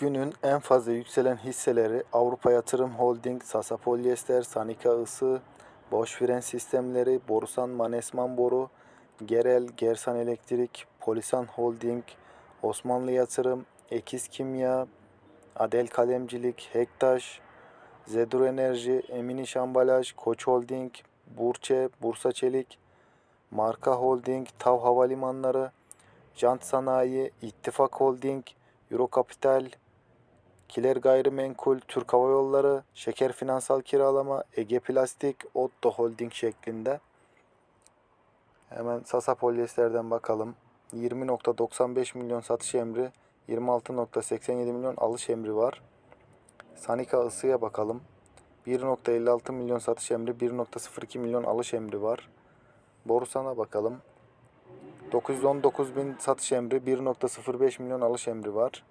Günün en fazla yükselen hisseleri Avrupa Yatırım Holding, Sasa Polyester, Sanika Isı, Bosch Fren Sistemleri, Borusan Manesman Boru, Gerel, Gersan Elektrik, Polisan Holding, Osmanlı Yatırım, Ekiz Kimya, Adel Kalemcilik, Hektaş, Zedur Enerji, Emini Şambalaj, Koç Holding, Burçe, Bursa Çelik, Marka Holding, Tav Havalimanları, Jant Sanayi, İttifak Holding, Euro Kapital, Kiler Gayrimenkul, Türk Hava Yolları, Şeker Finansal Kiralama, Ege Plastik, Otto Holding şeklinde. Hemen Sasa Polyester'den bakalım. 20.95 milyon satış emri, 26.87 milyon alış emri var. Sanika ısıya bakalım. 1.56 milyon satış emri, 1.02 milyon alış emri var. Borusan'a bakalım. 919 bin satış emri, 1.05 milyon alış emri var.